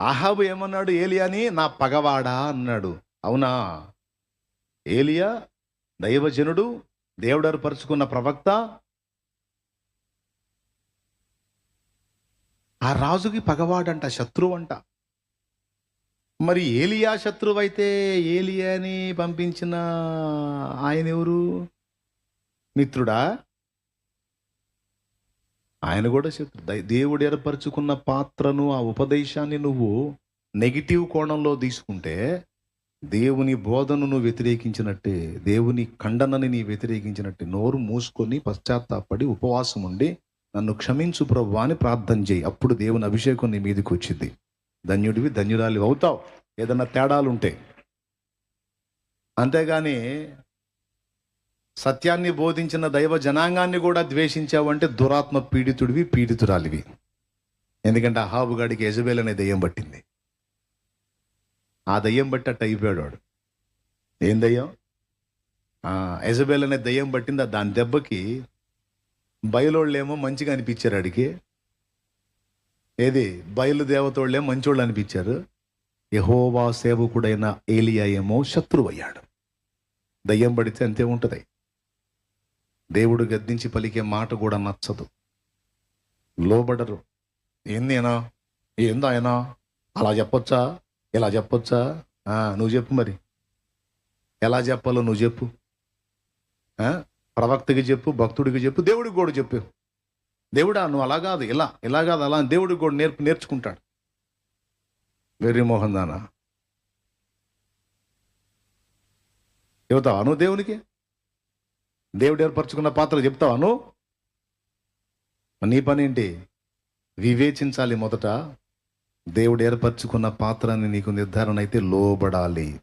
ఆహాబు ఏమన్నాడు? ఏలియాని నా పగవాడా అన్నాడు. అవునా? ఏలియా దైవజనుడు దేవుడు ఏర్పరచుకున్న ప్రవక్త. ఆ రాజుకి పగవాడంట శత్రువు అంట మరి ఏలియా శత్రువు అయితే ఏలియాని పంపించిన ఆయన ఎవరు? మిత్రుడా? ఆయన కూడా శత్రు దేవుడు ఏర్పరచుకున్న పాత్రను ఆ ఉపదేశాన్ని నువ్వు నెగిటివ్ కోణంలో తీసుకుంటే దేవుని బోధను నువ్వు వ్యతిరేకించినట్టే దేవుని ఖండనని నీ వ్యతిరేకించినట్టే నోరు మూసుకొని పశ్చాత్తాపడి ఉపవాసం ఉండి నన్ను క్షమించు ప్రభు అని ప్రార్థన చేయి. అప్పుడు దేవుని అభిషేకం నీ మీదకి వచ్చింది. ధన్యుడివి ధన్యురాలి అవుతావు. ఏదన్నా తేడాలుంటే. అంతేగాని సత్యాన్ని బోధించిన దైవ జనాంగాన్ని కూడా ద్వేషించావంటే దురాత్మ పీడితుడివి పీడితురాలివి. ఎందుకంటే అహాబుగాడికి యజబేల్ అనే దయ్యం పట్టింది. ఆ దయ్యం బట్టి అట్ట అయిపోయాడు వాడు. ఏం దయ్యం? ఆ, యజబేల్ అనే దయ్యం పట్టింది. దాని దెబ్బకి బయలోళ్ళేమో మంచిగా అనిపించారు అడిగి ఏది? బయలు దేవతోళ్ళేమో మంచోళ్ళు అనిపించారు. యహోవా సేవకుడైన ఏలియా ఏమో శత్రువయ్యాడు. దయ్యం పడితే అంతే ఉంటుంది. దేవుడు గద్దించి పలికే మాట కూడా నచ్చదు. లోబడరు. ఏందేనా ఏందో ఆయన అలా చెప్పొచ్చా? ఇలా చెప్పొచ్చా? ఆ, నువ్వు చెప్పు మరి. ఎలా చెప్పాలో నువ్వు చెప్పు. ప్రవక్తకి చెప్పు భక్తుడికి చెప్పు దేవుడికి కూడా చెప్పు. దేవుడా నువ్వు అలా కాదు ఇలా ఇలా కాదు అలా దేవుడికి కూడా నేర్పు నేర్చుకుంటాడు. వెర్రి మోహన్ దానా. యువత నువ్వు దేవునికి? దేవుడు ఏర్పరచుకున్న పాత్ర చెప్తావాను నీ పని ఏంటి? వివేచించాలి మొదట. దేవుడు ఏర్పరచుకున్న పాత్రని నీకు నిర్ధారణ అయితే లోబడాలి.